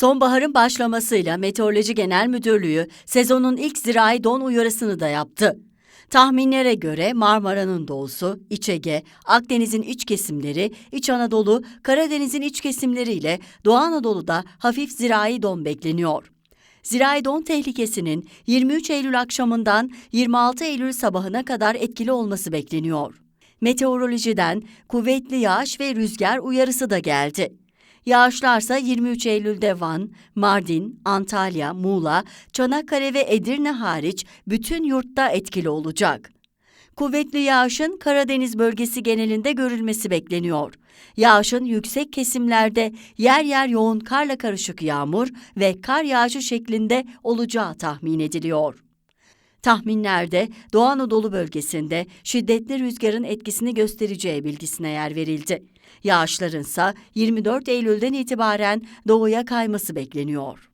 Sonbaharın başlamasıyla Meteoroloji Genel Müdürlüğü sezonun ilk zirai don uyarısını da yaptı. Tahminlere göre Marmara'nın doğusu, İç Ege, Akdeniz'in iç kesimleri, İç Anadolu, Karadeniz'in iç kesimleriyle Doğu Anadolu'da hafif zirai don bekleniyor. Zirai don tehlikesinin 23 Eylül akşamından 26 Eylül sabahına kadar etkili olması bekleniyor. Meteorolojiden kuvvetli yağış ve rüzgar uyarısı da geldi. Yağışlarsa 23 Eylül'de Van, Mardin, Antalya, Muğla, Çanakkale ve Edirne hariç bütün yurtta etkili olacak. Kuvvetli yağışın Karadeniz bölgesi genelinde görülmesi bekleniyor. Yağışın yüksek kesimlerde yer yer yoğun karla karışık yağmur ve kar yağışı şeklinde olacağı tahmin ediliyor. Tahminlerde Doğu Anadolu bölgesinde şiddetli rüzgarın etkisini göstereceği bilgisine yer verildi. Yağışların ise 24 Eylül'den itibaren doğuya kayması bekleniyor.